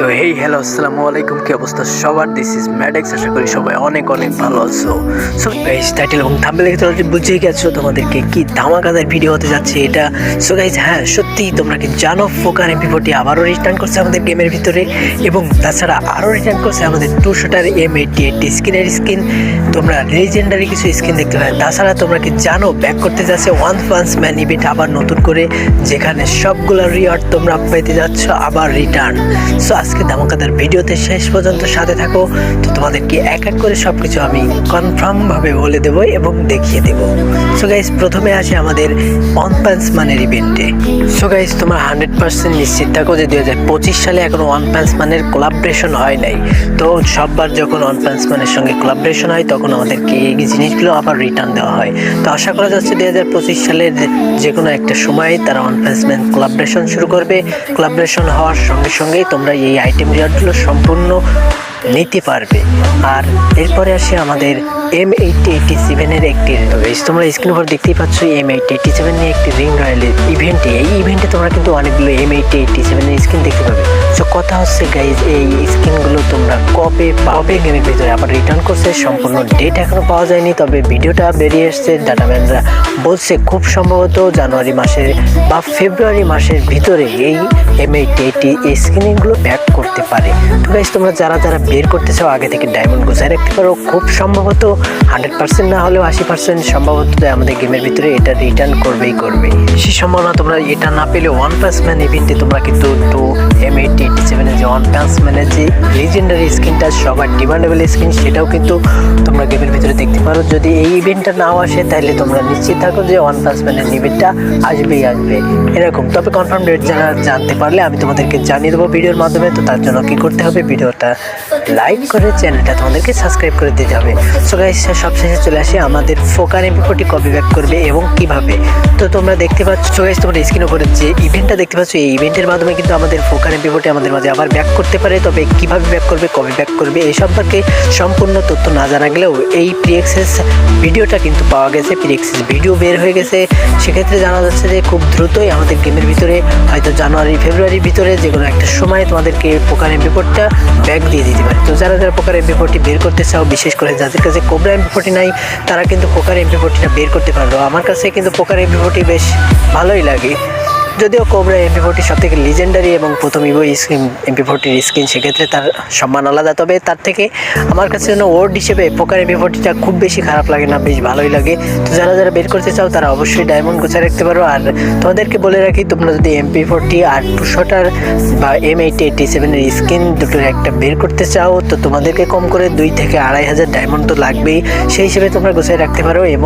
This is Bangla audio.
তো হেই হ্যালো আসসালামু আলাইকুম, কি অবস্থা? সবার দিস ইজ ম্যাডেক্স আশা করি সবাই অনেক অনেক ভালো আছো। সো গাইস টাইটেল এবং থাম্বনেল দেখে তোমরা বুঝেই গেছো? তোমাদেরকে কি ধামাকাদার ভিডিও হতে যাচ্ছে এটা? সো গাইস হ্যাঁ সত্যি তোমরা কি জানো ফোকার এমপি আবারও রিটার্ন করছে আমাদের গেমের ভিতরে? এবং তাছাড়া আরও রিটার্ন করছে আমাদের two shooter M eighty eighty স্কিনের স্কিন তোমরা লেজেন্ডারি কিছু স্কিন দেখতে পাবে। তাছাড়া তোমরা কি জানো ব্যাক করতে যাচ্ছে ওয়ান পাঞ্চ ম্যান ইভেন্ট আবার নতুন করে, যেখানে সবগুলো রিওয়ার্ড তোমরা পেতে যাচ্ছ আবার রিটার্ন সো আজকে ধামাকাদার ভিডিওতে শেষ পর্যন্ত সাথে থাকো। তো তোমাদেরকে এক এক করে সব কিছু আমি কনফার্মভাবে বলে দেবো এবং দেখিয়ে দেবো। সো গাইস প্রথমে আসে আমাদের ওয়ান পাঞ্চ মানের ইভেন্টে সো গাইস তোমরা হান্ড্রেড পার্সেন্ট নিশ্চিত থাকো যে দুই হাজার সালে এখনও ওয়ান পাঞ্চ মানের কোলাবরেশন হয় নাই। তো সববার যখন ওয়ান পাঞ্চ মানের সঙ্গে কোলাবরেশন হয়, তখন আমাদেরকে এই জিনিসগুলো আবার রিটার্ন দেওয়া হয়। তো আশা করা যাচ্ছে দুই হাজার পঁচিশ সালের যে কোনো একটা সময় তারা ওয়ান পাঞ্চ ম্যান কোলাবরেশন শুরু করবে। কোলাবরেশন হওয়ার সঙ্গে সঙ্গেই তোমরা এই আইটেম রিওয়ার্ডগুলো সম্পূর্ণ নিতে পারবে। আর এরপরে আসে আমাদের এম এইটটি এইটটি সেভেনের একটি race। তোমরা স্ক্রিন উপর দেখতেই পাচ্ছ এম এইটটি এইটটি সেভেন নিয়ে একটি রিং রয়্যালের ইভেন্টে এই ইভেন্টে তোমরা কিন্তু অনেকগুলো এম এইটটি এইটটি সেভেনের স্ক্রিন দেখতে পাবে। সো কথা হচ্ছে গাইজ এই স্ক্রিনগুলো তোমরা কবে পাবে গেমের ভিতরে? আবার রিটার্ন করছে, সম্পূর্ণ ডেট এখনও পাওয়া যায়নি, তবে ভিডিওটা বেরিয়ে এসছে ডাটাম্যানরা বলছে খুব সম্ভবত জানুয়ারি মাসের বা ফেব্রুয়ারি মাসের ভিতরে এই এম এইটটি এইটটি এই স্ক্রিনগুলো ব্যাক করতে পারে। তো গাইজ তোমরা যারা যারা বের করতে চাও আগে থেকে ডায়মন্ড গোছায় রাখতে পারো। খুব সম্ভবত হান্ড্রেড পার্সেন্ট না হলেও আশি পার্সেন্ট সম্ভবত আমাদের গেমের ভিতরে এটা রিটার্ন করবেই করবে। সেই সম্ভাবনা তোমরা এটা না পেলে ওয়ান প্লাস ম্যান ইভেন্টে তোমরা কিন্তু টু এম এইটি এইটি সেভেনের যে ওয়ান প্লাস ম্যানের যে লিজেন্ডারি স্কিনটা সবার ডিমান্ডেবল স্কিন সেটাও কিন্তু তোমরা গেমের ভিতরে দেখতে পারো। যদি এই ইভেন্টটা নাও আসে, তাহলে তোমরা নিশ্চিত থাকো যে ওয়ান প্লাস ম্যানের ইভেন্টটা আসবেই আসবে। এরকম। তবে কনফার্ম ডেট যারা জানতে পারলে আমি তোমাদেরকে জানিয়ে দেবো ভিডিওর মাধ্যমে। তো তার জন্য কী করতে হবে? ভিডিওটা লাইক করে চ্যানেলটা তোমাদেরকে সাবস্ক্রাইব করে দিতে হবে। সো গাইস সবশেষে চলে আসি আমাদের ফোকার এমপি ফোর্টি কপি ব্যাক করবে এবং কীভাবে? তো তোমরা দেখতে পাচ্ছ সো গাইস তোমরা স্ক্রিন উপরে যে ইভেন্টটা দেখতে পাচ্ছ, এই ইভেন্টের মাধ্যমে কিন্তু আমাদের ফোকার এমপি ফোর্টি আমাদের মাঝে আবার ব্যাক করতে পারে। তবে কীভাবে ব্যাক করবে, কবে ব্যাক করবে, এই সম্পর্কে সম্পূর্ণ তথ্য না জানা গেলেও এই প্রিএক্সেস ভিডিওটা কিন্তু পাওয়া গেছে। প্রিএক্সেস ভিডিও বের হয়ে গেছে। সেক্ষেত্রে জানা যাচ্ছে যে খুব দ্রুতই আমাদের গেমের ভিতরে, হয়তো জানুয়ারি, ফেব্রুয়ারির ভিতরে যে কোনো একটা সময় তোমাদেরকে পোকার ফোরটা ব্যাক দিয়ে দিতে পারে তো যারা যারা পোকার এমপি ফোরটি বের করতে চাও, বিশেষ করে যাদের কাছে কোবরা এমপি ফোরটি নাই, তারা কিন্তু পোকার এমপি ফোরটিটা বের করতে পারল আমার কাছে কিন্তু পোকার এমপি ফোরটি বেশ ভালোই লাগে। যদিও কোবরা এমপি ফোরটি সব থেকে লিজেন্ডারি এবং প্রথম ইভো স্ক্রিন এমপি ফোরটির স্ক্রিন সেক্ষেত্রে তার সম্মান আলাদা। তবে তার থেকে আমার কাছে যেন ওয়ার্ড হিসেবে পোকার এমপি ফোরটিটা খুব বেশি খারাপ লাগে না, বেশ ভালোই লাগে। তো যারা যারা বের করতে চাও, তারা অবশ্যই ডায়মন্ড গোছায় রাখতে পারো। আর তোমাদেরকে বলে রাখি, তোমরা যদি এমপি ফোরটি আর টুশোটার বা এম এইটি এইটি সেভেনের স্ক্রিন দুটোর একটা বের করতে চাও, তো তোমাদেরকে কম করে দুই থেকে আড়াই হাজার ডায়মন্ড তো লাগবেই। সেই হিসেবে তোমরা গোছায় রাখতে পারো এবং